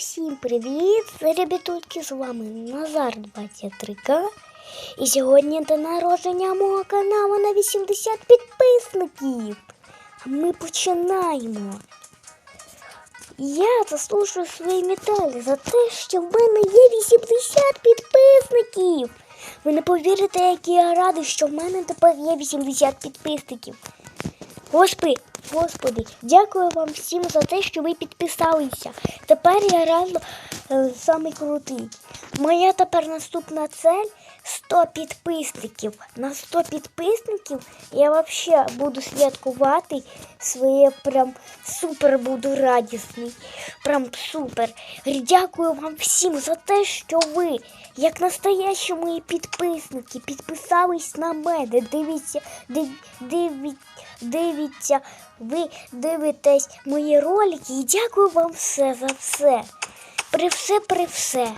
всім привіт! Ребятульки, з вами Назар 23К. І сьогодні день народження мого каналу на 80 підписників. Ми починаємо. Я заслужую свої медалі за те, що в мене є 80 підписників. Ви не повірите, який я радий, що в мене тепер є 80 підписників. Господи, Господи, дякую вам всім за те, що ви підписалися. Тепер я реально е, самий крутий. Моя тепер наступна цель 100 підписників. На 100 підписників я взагалі буду святкувати своє прям супер буду радісний. Прям супер. Дякую вам всім за те, що ви, як настоящі мої підписники, підписались на мене. Дивіться, див, диві- дивіться, ви дивитесь мої ролики і дякую вам все за все. При все, при все.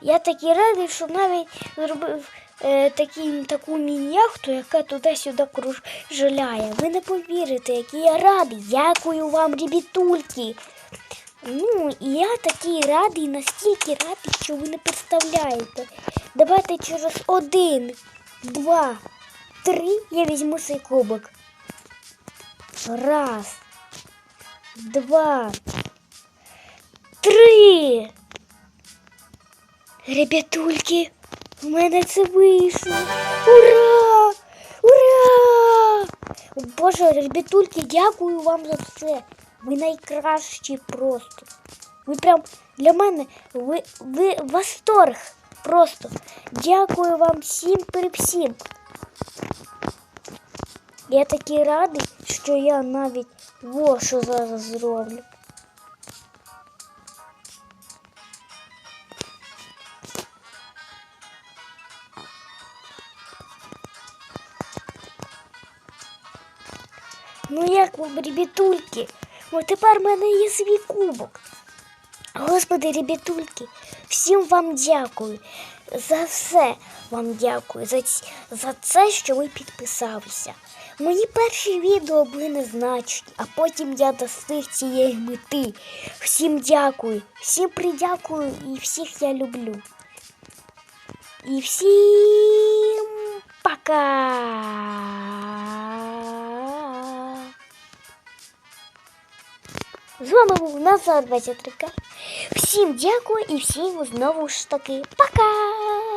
Я такий радий, що навіть зробив е, такі, таку міні-яхту, яка туди-сюди кружляє. Ви не повірите, який я радий. Дякую вам, ребятульки. Ну, і я такий радий, настільки радий, що ви не представляєте. Давайте через один, два, три я візьму цей кубок. Раз, два, три. Ребятульки, у мене це вийшло. Ура! Ура! Боже, ребятульки, дякую вам за все. Ви найкращі просто. Ви прям для мене ви, ви восторг. Просто. Дякую вам всім при всім. Я такий радий, Що я навіть во що зараз зроблю. Ну як вам, ребятульки? О, тепер в мене є свій кубок. Господи, ребятульки, всім вам дякую. За все вам дякую. За, за це, що ви підписалися. Мої перші відео були незначні, а потім я достиг цієї мети. Всім дякую, всім придякую і всіх я люблю. І всім пока! З вами був Назар 23К. Всім дякую і всім знову ж таки пока!